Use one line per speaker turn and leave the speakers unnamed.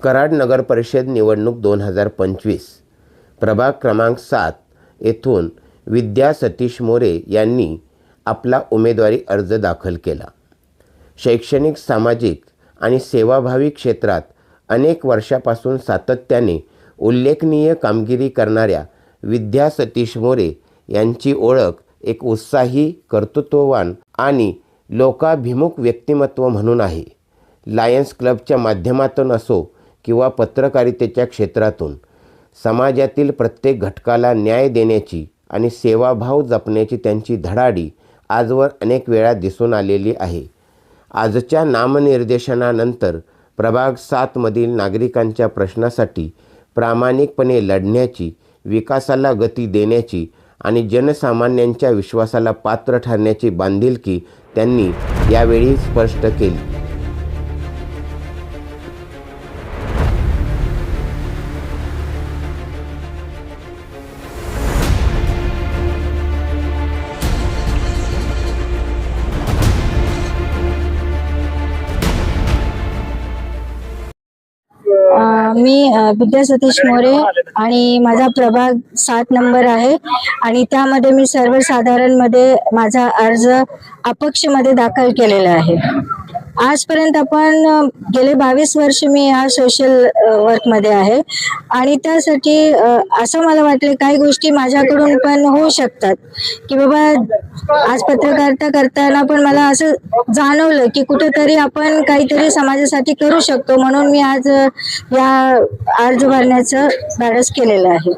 कराड नगर परिषद निवडणूक दोन हजार पंचवीस. प्रभाग क्रमांक सात येथून विद्या सतीश मोरे यांनी आपला उमेदवारी अर्ज दाखल केला. शैक्षणिक सामाजिक आणि सेवाभावी क्षेत्रात अनेक वर्षापासून सातत्याने उल्लेखनीय कामगिरी करणाऱ्या विद्या सतीश मोरे यांची ओळख एक उत्साही कर्तृत्ववान आणि लोकाभिमुख व्यक्तिमत्व म्हणून आहे. लायन्स क्लबच्या माध्यमातून असो किंवा पत्रकारितेच्या क्षेत्रातून समाजातील प्रत्येक घटकाला न्याय देण्याची आणि सेवाभाव जपण्याची त्यांची धडाडी आजवर अनेक वेळा दिसून आलेली आहे. आजच्या नामनिर्देशनानंतर प्रभाग सातमधील नागरिकांच्या प्रश्नासाठी प्रामाणिकपणे लढण्याची विकासाला गती देण्याची आणि जनसामान्यांच्या विश्वासाला पात्र ठरण्याची बांधिलकी त्यांनी यावेळी स्पष्ट केली.
मी विद्या सतीश मोरे आणि माझा प्रभाग सात नंबर आहे. आणि त्यामध्ये मी सर्वसाधारणमध्ये माझा अर्ज अपक्षमध्ये दाखल केलेला आहे. आजपर्यंत आपण गेले बावीस वर्ष मी ह्या सोशल वर्कमध्ये आहे. आणि त्यासाठी असं मला वाटलं काही गोष्टी माझ्याकडून पण होऊ शकतात. की बाबा आज पत्रकारिता करताना पण मला असं जाणवलं की कुठेतरी आपण काहीतरी समाजासाठी करू शकतो. म्हणून मी आज या अर्ज भरण्याचं धाडस केलेलं आहे.